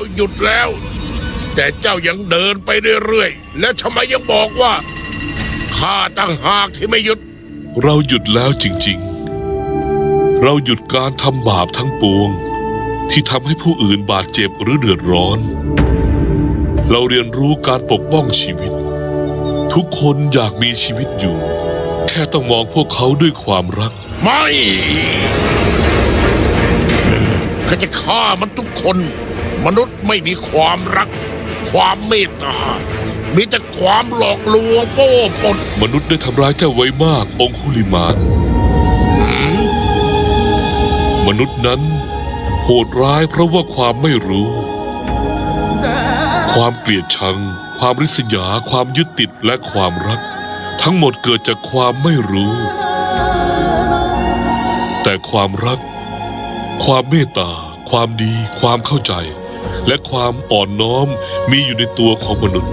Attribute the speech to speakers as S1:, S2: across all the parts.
S1: าหยุดแล้ว แต่เจ้ายังเดินไปเรื่อยๆ และทำไมยังบอกว่าข้าตั้งหากที่ไม่หยุด
S2: เราหยุดแล้วจริงๆ เราหยุดการทำบาปทั้งปวง ที่ทำให้ผู้อื่นบาดเจ็บหรือเดือดร้อน เราเรียนรู้การปกป้องชีวิต ทุกคนอยากมีชีวิตอยู่ แค่ต้องมองพวกเขาด้วยความรัก
S1: ไม่ข้าจะฆ่ามันทุกคน มนุษย์ไม่มีความรัก ความเมตตา มีแต่ความหลอกลวงโป้ปน
S2: มนุษย์ได้ทำร้ายเจ้าไว้มาก องคุลิมานมนุษย์นั้น โหดร้ายเพราะว่าความไม่รู้ ความเกลียดชัง ความริษยา ความยึดติดและความรัก ทั้งหมดเกิดจากความไม่รู้ แต่ความรัก ความเมตตา ความดี ความเข้าใจ และความอ่อนน้อมมีอยู่ในตัวของมนุษย์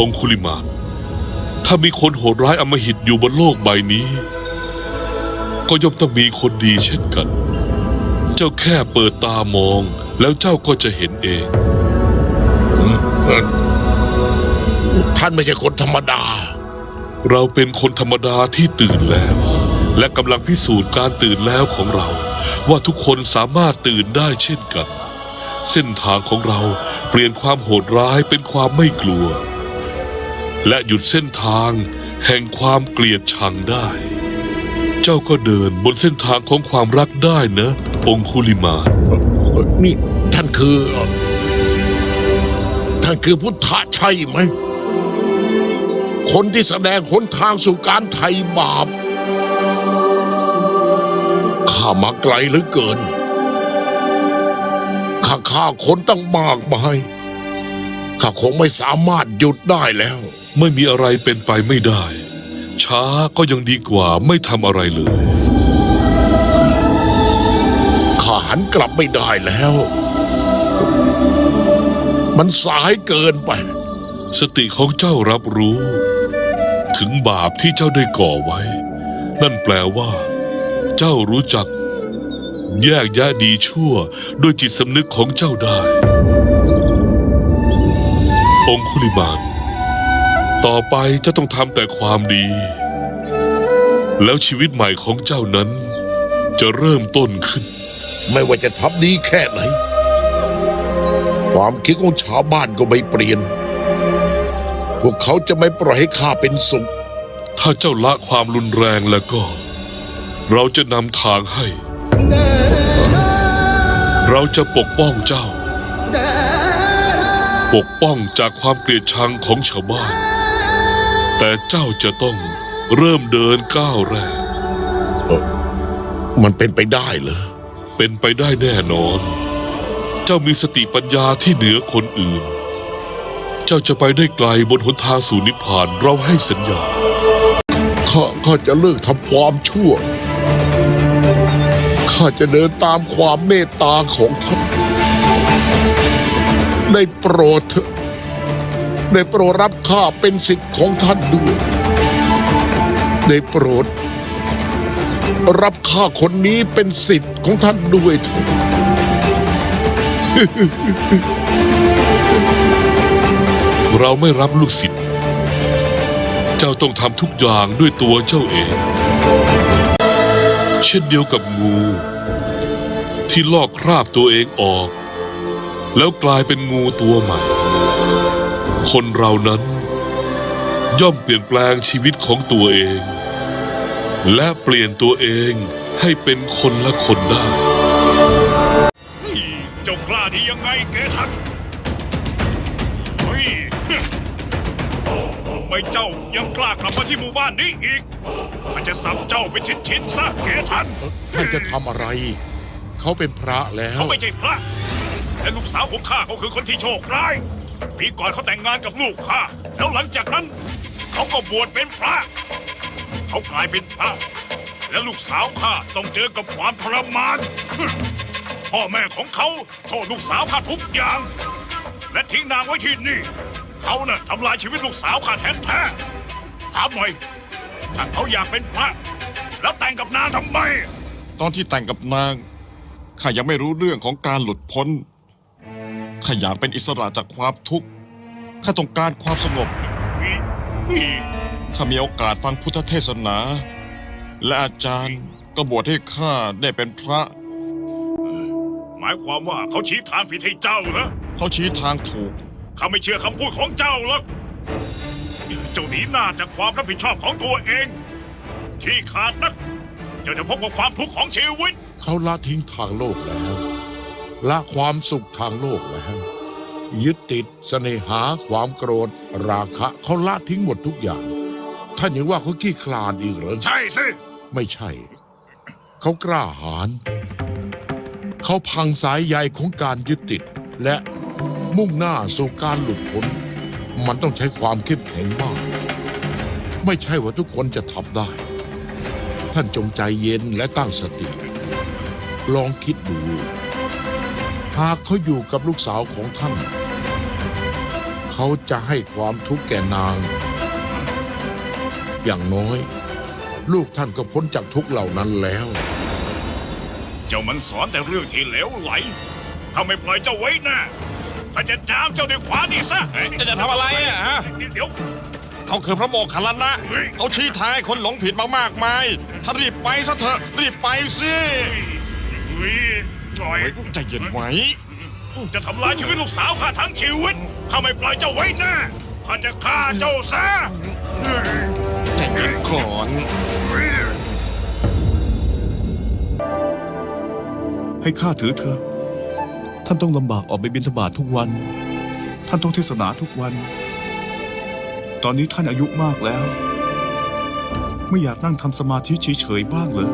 S2: องคุลิมานถ้ามีคนโหดร้ายอำมหิตอยู่บนโลกใบนี้ ก็ย่อมต้องมีคนดีเช่นกัน เจ้าแค่เปิดตามอง แล้วเจ้าก็จะเห็นเอง
S1: ท่านไม่ใช่คนธรรมดา
S2: เราเป็นคนธรรมดาที่ตื่นแล้ว และกำลังพิสูจน์การตื่นแล้วของเรา ว่าทุกคนสามารถตื่นได้เช่นกัน เส้นทางของเราเปลี่ยนความโหดร้ายเป็นความไม่กลัว และหยุดเส้นทางแห่งความเกลียดชังได้ เจ้าก็เดินบนเส้นทางของความรักได้นะ องคุลิมานี่
S1: ท่านคือ ท่านคือพุทธะใช่ไหม คนที่แสดงหนทางสู่การไถ่บาป ข้ามาไกลเหลือเกิน ข้าฆ่าคนตั้งมากมายข้าคงไม่สามารถหยุดได้แล้ว
S2: ไม่มีอะไรเป็นไปไม่ได้ ช้าก็ยังดีกว่าไม่ทำอะไรเลย
S1: ข้าหันกลับไม่ได้แล้ว มันสายเกินไป
S2: สติของเจ้ารับรู้ ถึงบาปที่เจ้าได้ก่อไว้ นั่นแปลว่า เจ้ารู้จัก แยกแยะดีชั่วด้วยจิตสำนึกของเจ้าได้ องคุลิมานต่อไปเจ้าต้องทำแต่ความดี แล้วชีวิตใหม่ของเจ้านั้น จะเริ่มต้นขึ้น
S1: ไม่ว่าจะทำดีแค่ไหน ความคิดของชาวบ้านก็ไม่เปลี่ยน พวกเขาจะไม่ปล่อยให้ข้าเป็นสุข
S2: ถ้าเจ้าละความรุนแรงแล้วก็ เราจะนำทางให้ เราจะปกป้องเจ้า ปกป้องจากความเกลียดชังของชาวบ้าน แต่เจ้าจะต้องเริ่มเดินก้าวแรก
S1: มันเป็นไปได้เหรอ
S2: เป็นไปได้แน่นอน เจ้ามีสติปัญญาที่เหนือคนอื่น เจ้าจะไปได้ไกลบนหนทางสู่นิพพานเราให้สัญญา
S1: ข้าข้าจะเลิกทำความชั่ว ข้าจะเดินตามความเมตตาของท่านได้โปรดเถอะได้โปรดรับข้าเป็นสิทธิ์ของท่านด้วยได้โปรด รับข้าคนนี้เป็นสิทธิ์ของท่านด้วยเถอะ
S2: เราไม่รับลูกศิษย์ เจ้าต้องทำทุกอย่างด้วยตัวเจ้าเอง เช่นเดียวกับงู ที่ลอกคราบตัวเองออก แล้วกลายเป็นงูตัวใหม่ คนเรานั้น ย่อมเปลี่ยนแปลงชีวิตของตัวเอง และเปลี่ยนตัวเองให้เป็นคนละคนได้
S3: เจ้ากล้าดียังไงเกทัน ไมเจ้ายังกล้ากลับมาที่หมู่บ้านนี้อีกข้าจะสับเจ้าเป็นชิ้นๆซะเกทัน
S1: ท่านจะทำอะไร เขาเป็นพระแล้ว
S3: เขาไม่ใช่พระ และลูกสาวของข้าเขาคือคนที่โชคร้ายปีก่อนเขาแต่งงานกับลูกข้าแล้วหลังจากนั้น เขาก็บวชเป็นพระ เขากลายเป็นพระ และลูกสาวข้าต้องเจอกับความทรมาน พ่อแม่ของเขาโทษลูกสาวข้าทุกอย่าง และทิ้งนางไว้ที่นี่ เขาน่ะทำลายชีวิตลูกสาวข้าแท้ๆถามหน่อยถ้าเขาอยากเป็นพระ แล้วแต่งกับนางทำไม
S4: ตอนที่แต่งกับนางข้ายังไม่รู้เรื่องของการหลุดพ้นข้าอยากเป็นอิสระจากความทุกข์ข้าต้องการความสงบ
S3: นี่นี่
S4: ข้ามีโอกาสฟังพุทธเทศนา และอาจารย์ก็บวชให้ข้าได้เป็นพระ
S3: หมายความว่าเขาชี้ทางผิดให้เจ้าเหรอ
S4: เขาชี้ทางถูก
S3: ข้าไม่เชื่อคำพูดของเจ้าหรอก เจ้าหนีหน้าจากความรับผิดชอบของตัวเอง ที่ขาดนัก เจ้าจะพบกับความทุกข์ของชีวิต
S1: เขาละทิ้งทางโลกแล้วละความสุขทางโลกแล้วยึดติดเสน่หาความโกรธ ราคะเขาละทิ้งหมดทุกอย่าง ท่านยังว่าเขาขี้คลาดอีกเหรอ
S3: ใช่สิ
S1: ไม่ใช่ เขากล้าหาญเขาพังสายใยของการยึดติดและ มุ่งหน้าสู่การหลุดพ้น มันต้องใช้ความเข้มแข็งมาก ไม่ใช่ว่าทุกคนจะทำได้ ท่านจงใจเย็นและตั้งสติ ลองคิดดู หากเขาอยู่กับลูกสาวของท่าน เขาจะให้ความทุกข์แก่นาง อย่างน้อย ลูกท่านก็พ้นจากทุกเหล่านั้นแล้ว
S3: เจ้ามันสอนแต่เรื่องที่เลวไหลถ้าไม่ปล่อยเจ้าไว้หน้า ข้าจะจามเจ้าด้วยขวานี่ซะ
S4: จะจะทำอะไรอะฮะ
S3: เดี๋ยว
S4: เขาคือพระโมคคัลลานะ
S3: เฮ้ย
S4: เขาชี้ทางให้คนหลงผิดมามากมาย ถ้ารีบไปซะเถอะรีบไปสิ
S3: เฮ้ยปล่อย
S4: ใจเย็นไว้
S3: จะทำลายชีวิตลูกสาวข้าทั้งชีวิตถ้าไม่ปล่อยเจ้าไว้หน้าข้าจะฆ่าเจ้าซะ
S4: ใจเย็นก่อน
S5: ให้ข้าถือเธอะ ท่านต้องลำบากออกไปบิณฑบาตทุกวัน ท่านต้องเทศนาทุกวัน ตอนนี้ท่านอายุมากแล้ว ไม่อยากนั่งทำสมาธิเฉยๆบ้างเหรอ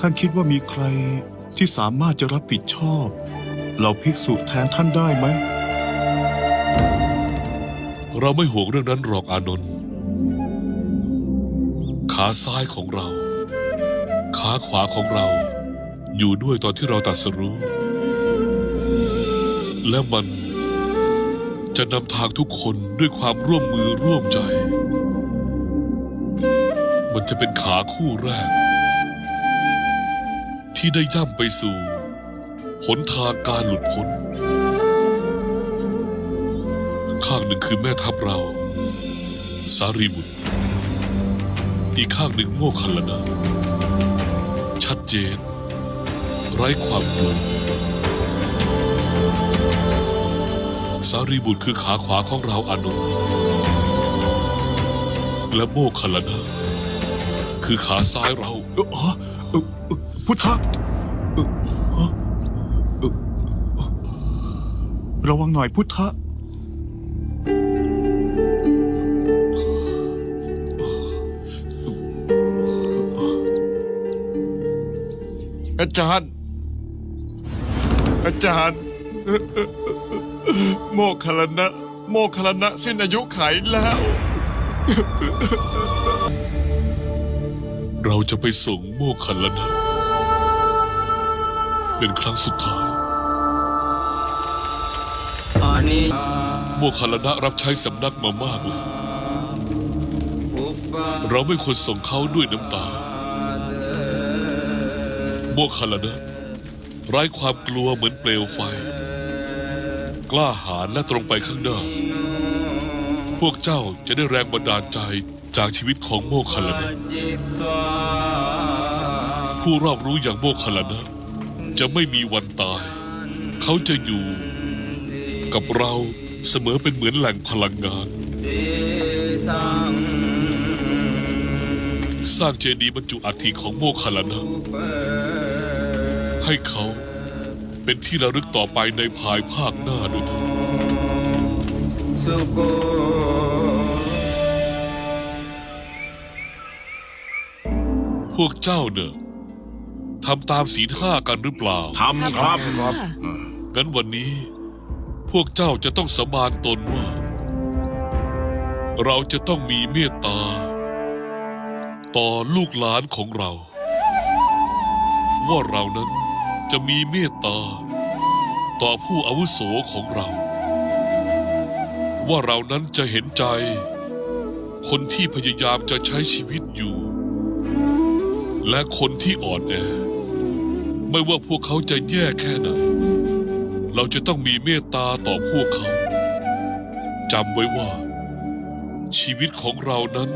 S5: ท่านคิดว่ามีใครที่สามารถจะรับผิดชอบเหล่าภิกษุแทนท่านได้ไหม
S2: เราไม่ห่วงเรื่องนั้นหรอกอานนท์ขาซ้ายของเรา ขาขวาของเรา อยู่ด้วยตอนที่เราตัดสรู้ และมันจะนำทางทุกคนด้วยความร่วมมือร่วมใจ มันจะเป็นขาคู่แรก ที่ได้ย่ำไปสู่ หนทางการหลุดพ้น ข้างหนึ่งคือแม่ทัพเรา สารีบุตร อีกข้างหนึ่งโมคคัลลานะชัดเจน ไร้ความกลัวสารีบุตรคือขาขวาของเราอานนท์และโมคคัลลานะคือขาซ้ายเรา
S5: เอ่ออ๋อเอ่อเอ่อพุทธะเอ่อฮะเอ่อระวังหน่อยพุทธะ
S4: อาจารย์ อาจารย์ โมคคัลลานะ โมคคัลลานะสิ้นอายุไขแล้ว
S2: เราจะไปส่งโมคคัลลานะ เป็นครั้งสุดท้าย โมคคัลลานะรับใช้สำนักมามากแล้วเราไม่ควรส่งเขาด้วยน้ำตา โมคคัลลานะ ไร้ความกลัวเหมือนเปลวไฟ กล้าหาญและตรงไปข้างหน้า พวกเจ้าจะได้แรงบันดาลใจจากชีวิตของโมคคัลลานะผู้รอบรู้อย่างโมคคัลลานะจะไม่มีวันตาย เขาจะอยู่กับเราเสมอเป็นเหมือนแหล่งพลังงาน สร้างเจดีย์บรรจุอัฐิของโมคคัลลานะ ให้เขาเป็นที่ระลึกต่อไปในภายภาคหน้าด้วยเถิดพวกเจ้าเนอะทำตามศีลห้ากันหรือเปล่า
S3: ทำครับ
S2: งั้นวันนี้ พวกเจ้าจะต้องสาบานตนว่า เราจะต้องมีเมตตา ต่อลูกหลานของเรา ว่าเรานั้น จะมีเมตตา ต่อผู้อาวุโสของเรา ว่าเรานั้นจะเห็นใจ คนที่พยายามจะใช้ชีวิตอยู่ และคนที่อ่อนแอ ไม่ว่าพวกเขาจะแย่แค่ไหน เราจะต้องมีเมตตาต่อพวกเขาจำไว้ว่า ชีวิตของเรานั้น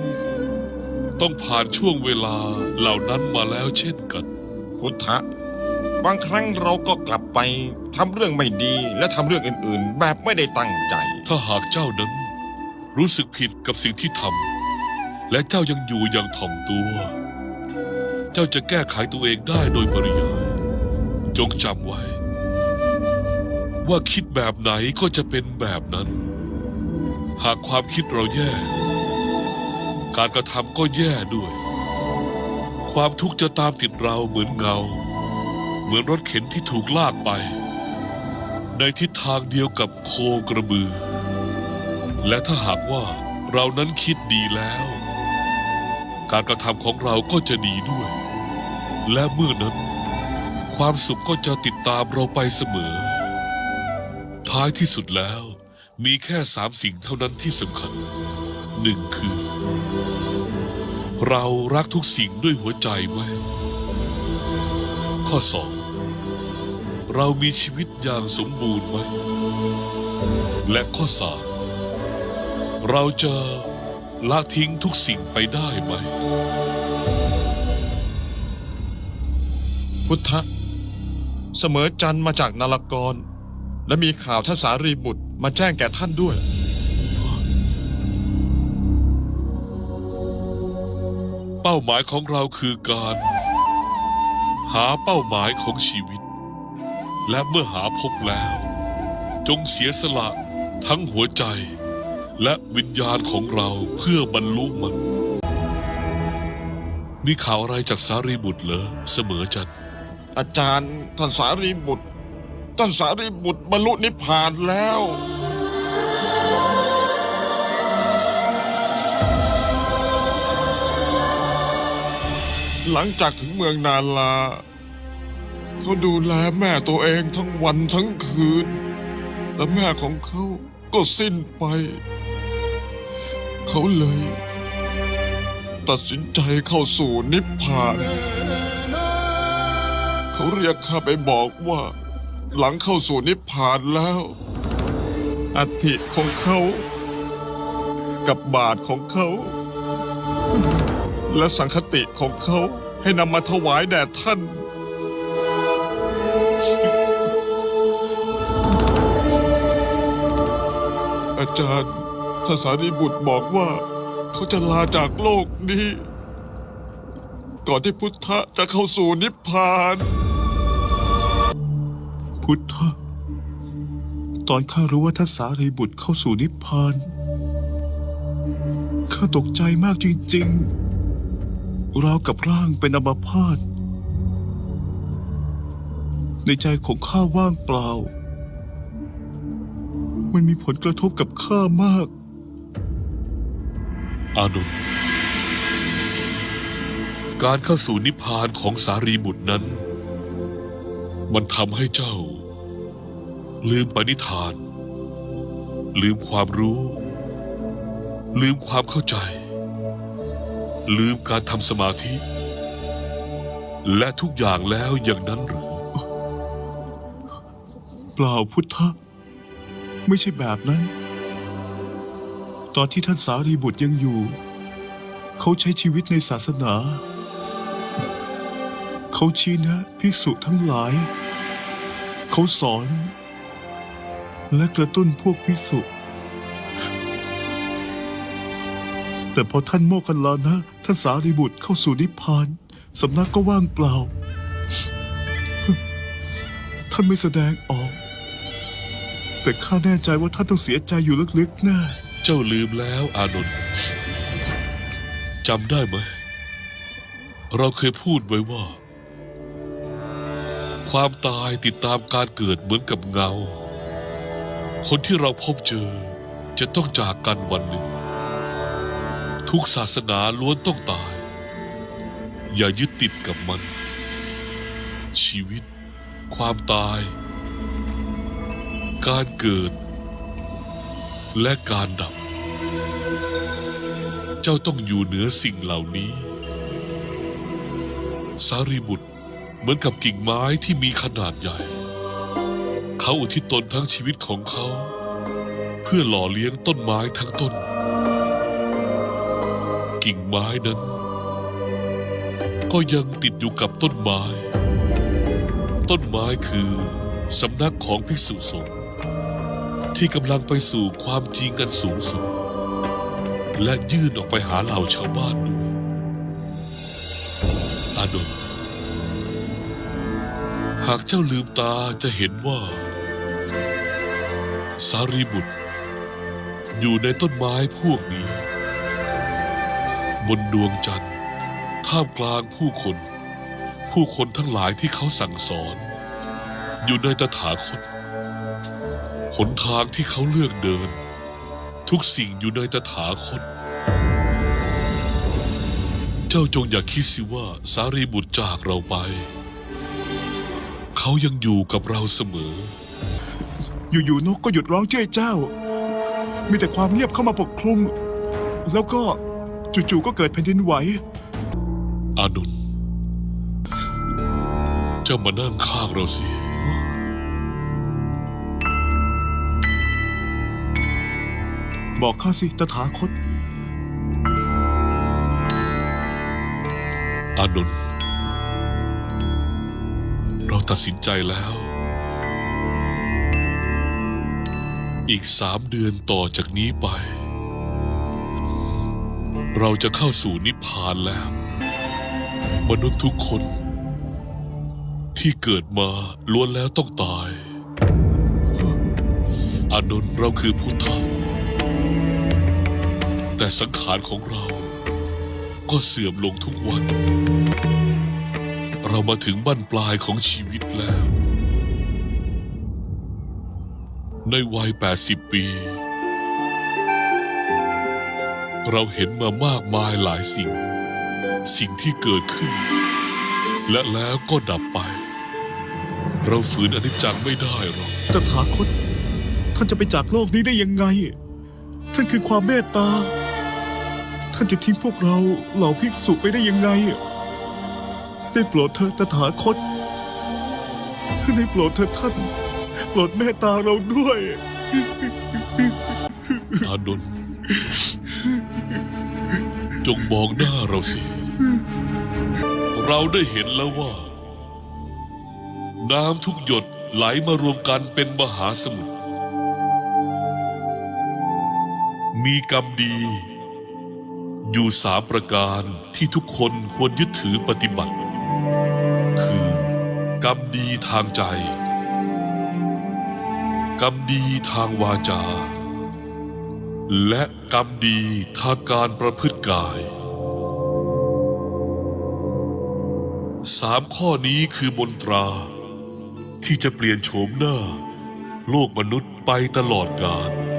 S2: ต้องผ่านช่วงเวลาเหล่านั้นมาแล้วเช่นกัน
S4: พุทธะ บางครั้งเราก็กลับไปทำเรื่องไม่ดีและทำเรื่องอื่นๆ แบบไม่ได้ตั้งใจ
S2: ถ้าหากเจ้านั้น รู้สึกผิดกับสิ่งที่ทำและเจ้ายังอยู่อย่างถ่อมตัว เจ้าจะแก้ไขตัวเองได้โดยปริยายจงจำไว้ ว่าคิดแบบไหนก็จะเป็นแบบนั้น หากความคิดเราแย่ การกระทำก็แย่ด้วย ความทุกข์จะตามติดเราเหมือนเงา มือนรถเข็นที่ถูกลากไป ในทิศทางเดียวกับโคกระบือ และถ้าหากว่าเรานั้นคิดดีแล้ว การกระทำของเราก็จะดีด้วย และเมื่อนั้น ความสุขก็จะติดตามเราไปเสมอ ท้ายที่สุดแล้วมีแค่สามสิ่งเท่านั้นที่สำคัญหนึ่งคือ เรารักทุกสิ่งด้วยหัวใจไหมข้อสอง เรามีชีวิตอย่างสมบูรณ์ไหม และข้อสามเราจะละทิ้งทุกสิ่งไปได้ไหม
S4: พุทธะเสมอจันทร์มาจากนารกร และมีข่าวท่านสารีบุตรมาแจ้งแก่ท่านด้วย
S2: เป้าหมายของเราคือการ หาเป้าหมายของชีวิต และเมื่อหาพบแล้ว จงเสียสละทั้งหัวใจ และวิญญาณของเราเพื่อบรรลุมัน มีข่าวอะไรจากสารีบุตรเหรอเสมอจัน
S4: อาจารย์ท่านสารีบุตรท่านสารีบุตรบรรลุนิพพานแล้ว หลังจากถึงเมืองนาลา เขาดูแลแม่ตัวเองทั้งวันทั้งคืน แต่แม่ของเขาก็สิ้นไป เขาเลย ตัดสินใจเข้าสู่นิพพาน เขาเรียกข้าไปบอกว่า หลังเข้าสู่นิพพานแล้วอัฐิของเขา กับบาทของเขา และสังคติของเขาให้นำมาถวายแด่ท่าน อาจารย์ท่านสารีบุตรบอกว่า เขาจะลาจากโลกนี้ ก่อนที่พุทธะจะเข้าสู่นิพพาน
S5: พุทธะ ตอนข้ารู้ว่าท่านสารีบุตรเข้าสู่นิพพาน ข้าตกใจมากจริงๆ ราวกับร่างเป็นอัมพาตในใจของข้าว่างเปล่า มันมีผลกระทบกับข้ามาก
S2: อานนท์การเข้าสู่นิพพานของสารีบุตรนั้น มันทำให้เจ้า ลืมปณิธาน ลืมความรู้ ลืมความเข้าใจ ลืมการทำสมาธิ และทุกอย่างแล้วอย่างนั้นหรือ
S5: เปล่าพุทธะ ไม่ใช่แบบนั้น ตอนที่ท่านสารีบุตรยังอยู่ เขาใช้ชีวิตในศาสนา เขาชี้แนะภิกษุทั้งหลาย เขาสอน และกระตุ้นพวกภิกษุ แต่พอท่านโมคคัลลานะ ท่านสารีบุตรเข้าสู่นิพพานสำนักก็ว่างเปล่า ท่านไม่แสดงออก แต่ข้าแน่ใจว่าท่านต้องเสียใจอยู่ลึกๆแน่
S2: เจ้าลืมแล้วอานนท์จำได้ไหม เราเคยพูดไว้ว่า ความตายติดตามการเกิดเหมือนกับเงา คนที่เราพบเจอจะต้องจากกันวันหนึ่ง ทุกศาสนาล้วนต้องตาย อย่ายึดติดกับมัน ชีวิต ความตาย การเกิด และการดับ เจ้าต้องอยู่เหนือสิ่งเหล่านี้ สารีบุตรเหมือนกับกิ่งไม้ที่มีขนาดใหญ่ เขาอุทิศตนทั้งชีวิตของเขา เพื่อหล่อเลี้ยงต้นไม้ทั้งต้น กิ่งไม้นั้น ก็ยังติดอยู่กับต้นไม้ ต้นไม้คือสำนักของภิกษุสงฆ์ ที่กำลังไปสู่ความจริงอันสูงสุด และยื่นออกไปหาเหล่าชาวบ้านด้วยอานนท์หากเจ้าลืมตาจะเห็นว่า สารีบุตร อยู่ในต้นไม้พวกนี้ บนดวงจันทร์ท่ามกลางผู้คน ผู้คนทั้งหลายที่เขาสั่งสอน อยู่ในตถาคต หนทางที่เขาเลือกเดิน ทุกสิ่งอยู่ในตถาคต เจ้าจงอย่าคิดสิว่าสารีบุตรจากเราไป เขายังอยู่กับเราเสมอ
S5: อยู่ๆนกก็หยุดร้องเจ้ยเจ้า มีแต่ความเงียบเข้ามาปกคลุม แล้วก็จู่ๆก็เกิดแผ่นดินไหว
S2: อานนท์เจ้ามานั่งข้างเราสิ
S5: บอกข้าสิตถาคต
S2: อานนท์เราตัดสินใจแล้ว อีกสามเดือนต่อจากนี้ไป เราจะเข้าสู่นิพพานแล้ว มนุษย์ทุกคน ที่เกิดมาล้วนแล้วต้องตาย อานนท์เราคือผู้เฒ่า แต่สังขารของเรา ก็เสื่อมลงทุกวัน เรามาถึงบั้นปลายของชีวิตแล้ว ในวัย 80 ปี เราเห็นมามากมายหลายสิ่ง สิ่งที่เกิดขึ้น และแล้วก็ดับไป เราฝืนอนิจจังไม่ได้หรอก
S5: ตถาคต ท่านจะไปจากโลกนี้ได้ยังไง ท่านคือความเมตตา ท่านจะทิ้งพวกเราเหล่าภิกษุไปได้ยังไง ได้โปรดเธอะตถาคต ได้โปรดเธอะท่าน โปรดเมตตาเราด้วย
S2: อานนจงมองหน้าเราสิ เราได้เห็นแล้วว่า น้ำทุกหยดไหลมารวมกันเป็นมหาสมุทรมีกรรมดี อยู่สามประการที่ทุกคนควรยึดถือปฏิบัติ คือกรรมดีทางใจ กรรมดีทางวาจา และกรรมดีทางการประพฤติกายสามข้อนี้คือมนตรา ที่จะเปลี่ยนโฉมหน้า โลกมนุษย์ไปตลอดกาล